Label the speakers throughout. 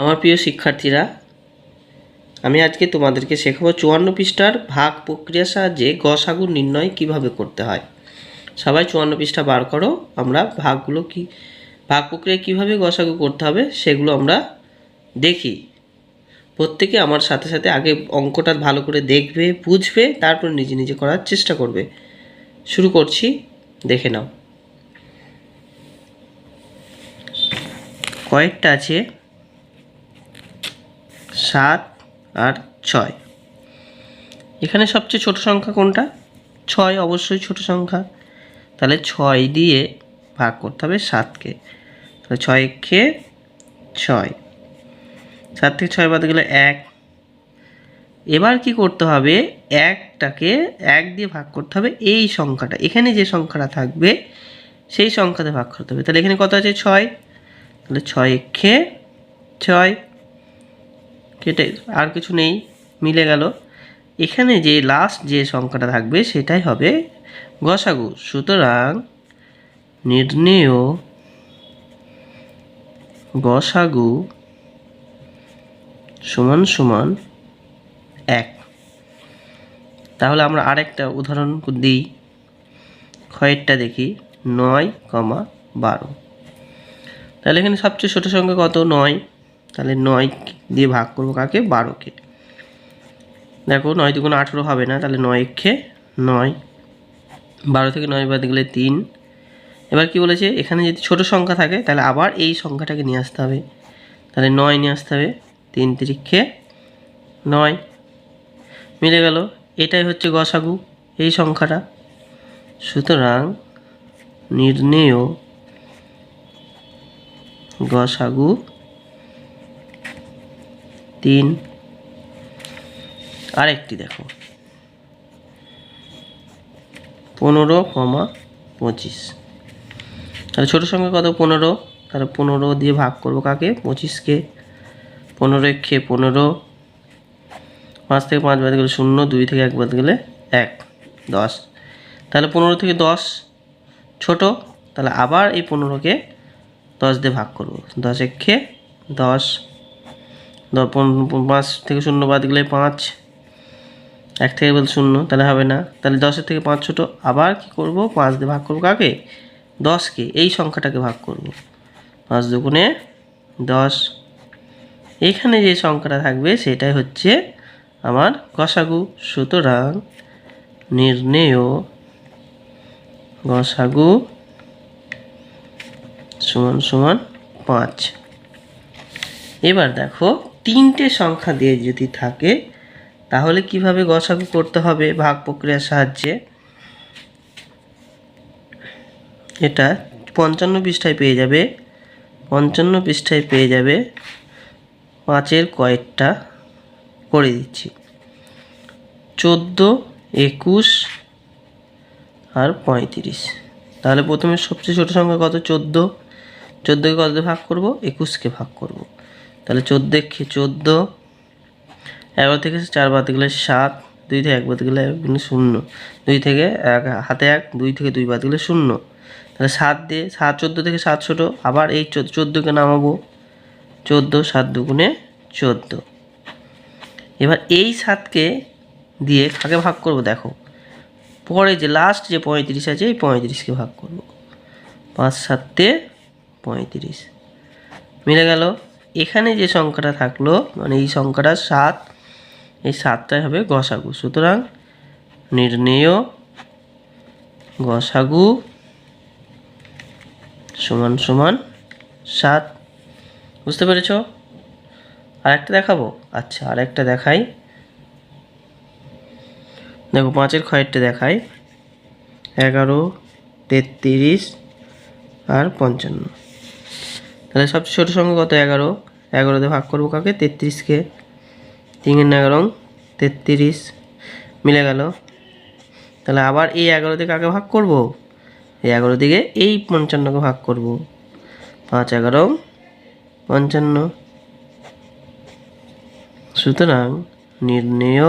Speaker 1: আমার প্রিয় শিক্ষার্থীরা, আমি আজকে তোমাদেরকে শেখাবো চুয়ান্ন পৃষ্ঠার ভাগ প্রক্রিয়ার সাহায্যে গসাগু নির্ণয় কীভাবে করতে হয়। সবাই চুয়ান্ন পৃষ্ঠা বার করো, আমরা ভাগগুলো কি, ভাগ প্রক্রিয়া কীভাবে গসাগু করতে হবে সেগুলো আমরা দেখি। প্রত্যেকে আমার সাথে সাথে আগে অঙ্কটা ভালো করে দেখবে, বুঝবে, তারপর নিজে নিজে করার চেষ্টা করবে। শুরু করছি, দেখে নাও। কয়েকটা আছে। সাত আর ছয়। এখানে সবচেয়ে ছোট সংখ্যা কোনটা? ছয় অবশ্যই ছোট সংখ্যা। তাহলে ছয় দিয়ে ভাগ করতে হবে সাতকে। তাহলে ছয় কে ছয়। সাত থেকে ছয় বাদ গেলে এক। এবার কি করতে হবে? একটাকে এক দিয়ে ভাগ করতে হবে এই সংখ্যাটা। এখানে যে সংখ্যাটা থাকবে, সেই সংখ্যাতে ভাগ করতে হবে। তাহলে এখানে কত আছে? ছয়। তাহলে ছয় খে ছয় কেটে আর কিছু নেই, মিলে গেল। এখানে যে লাস্ট যে সংখ্যাটা থাকবে সেটাই হবে গসাগু। সুতরাং নির্ণেয় গসাগু সমান সমান এক। তাহলে আমরা আরেকটা উদাহরণ দিই। ক্ষয়েরটা দেখি, নয় কমা বারো। তাহলে এখানে সবচেয়ে ছোটো সংখ্যা কত? নয়। তাহলে নয় দিয়ে ভাগ করব কাকে? বারোকে দেখো নয় দুগুণ আঠেরো হবে না, তাহলে নয় খে নয়। বারো থেকে নয় বাদ গেলে তিন। এবার কি বলেছে? এখানে যদি ছোট সংখ্যা থাকে, তাহলে আবার এই সংখ্যাটাকে নিয়ে আসতে হবে। তাহলে নয় নিয়ে আসতে হবে, তিন তিরিক্ষে নয়। মিলে গেল, এটাই হচ্ছে গসাগু, এই সংখ্যাটা। সুতরাং নির্ণেয় গসাগু তিন। আরেকটি দেখো। পনেরো কমা পঁচিশ। তাহলে ছোটো সংখ্যা কত? পনেরো। তাহলে পনেরো দিয়ে ভাগ করব কাকে? পঁচিশকে। পনেরো একে পনেরো। পাঁচ থেকে পাঁচ বাদ গেলে শূন্য, দুই থেকে এক বাদ গেলে এক, দশ। তাহলে পনেরো থেকে দশ ছোট। তাহলে আবার এই পনেরোকে দশ দিয়ে ভাগ করব। দশ একে দশ। পন- পাঁচ থেকে শূন্য বাদ গেলে পাঁচ। এক থেকে বলতে শূন্য, তাহলে হবে না। তাহলে দশের থেকে পাঁচ ছোটো, আবার কি করব? পাঁচ দিয়ে ভাগ করব কাকে? দশকে। এই সংখ্যাটাকে ভাগ করব। পাঁচ দুগুণে দশ। এখানে যে সংখ্যাটা থাকবে, সেটাই হচ্ছে আমার গসাগু। সুতরাং নির্ণেয় গসাগু সমান সমান পাঁচ। এবার দেখো তিনটে সংখ্যা দিয়ে যদি থাকে, তাহলে কীভাবে গসাগু করতে হবে ভাগ প্রক্রিয়ার সাহায্যে? এটা পঞ্চান্ন পৃষ্ঠায় পেয়ে যাবে। পঞ্চান্ন পৃষ্ঠায় পেয়ে যাবে পাঁচের কয়েকটা করে দিচ্ছি। চোদ্দ, একুশ আর পঁয়ত্রিশ। তাহলে প্রথমে সবচেয়ে ছোটো সংখ্যা কত? চোদ্দ। চোদ্দোকে কত ভাগ করব? একুশকে ভাগ করব। তাহলে চোদ্দ চোদ্দ। এগারো থেকে চার বাদ গেলে সাত, দুই থেকে এক বাদ গেলে শূন্য। দুই থেকে এক, হাতে এক, দুই থেকে দুই বাদ গেলে শূন্য। তাহলে সাত দিয়ে, সাত, চোদ্দ থেকে সাত ছোটো। আবার এই চোদ্দ চোদ্দোকে নামাবো। চোদ্দ, সাত দুগুণে চোদ্দ। এবার এই সাতকে দিয়ে কাকে ভাগ করব? দেখো। পরে যে লাস্ট যে পঁয়ত্রিশ আছে, এই পঁয়ত্রিশকে ভাগ করব। পাঁচ, সাতে পঁয়ত্রিশ। মিলে গেল। এখানে যে সংখ্যাটা থাকল মানে এই সংখ্যাটা সাত, এই সাতটাই হবে গসাগু। সুতরাং নির্ণেয় গসাগু সমান সমান সাত। বুঝতে পেরেছ? আরেকটা দেখাবো? আচ্ছা আরেকটা দেখাই। দেখো, পাঁচের ক্ষয়েরটা দেখাই। এগারো, তেত্রিশ আর পঞ্চান্ন। তাহলে সবচেয়ে ছোটো সংখ্যা কত? এগারো। এগারোতে ভাগ করব কাকে? তেত্রিশকে। তিনের এগারো তেত্রিশ। মিলে গেল। তাহলে আবার এই এগারোতে কাকে ভাগ করব? এই এগারো দিকে এই পঞ্চান্নকে ভাগ করব। পাঁচ, এগারো, পঞ্চান্ন। সুতরাং নির্ণেয়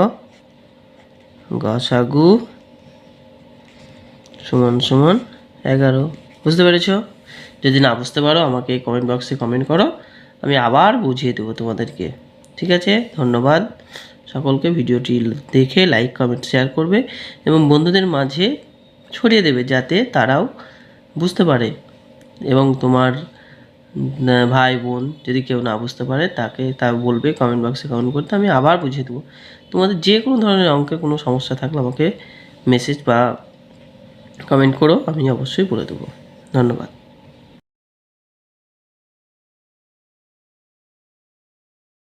Speaker 1: গসাগু সমান সমান এগারো। বুঝতে পেরেছ? যদি না বুঝতে পারো, আমাকে কমেন্ট বক্সে কমেন্ট করো। আমি আবার বুঝিয়ে দেবো তোমাদেরকে। ঠিক আছে? ধন্যবাদ। সকলকে ভিডিওটি দেখে লাইক কমেন্ট শেয়ার করবে এবং বন্ধুদের মাঝে ছড়িয়ে দেবে যাতে তারাও বুঝতে পারে এবং তোমার ভাই, বোন যদি কেউ না বুঝতে পারে, তাকে তা বলবে কমেন্ট বক্সে কমেন্ট করতে। আমি আবার বুঝিয়ে দেবো। তোমাদের যে কোনো ধরনের অঙ্কে কোনো সমস্যা থাকলে আমাকে মেসেজ বা কমেন্ট করো, আমি অবশ্যই বলে দেবো। ধন্যবাদ।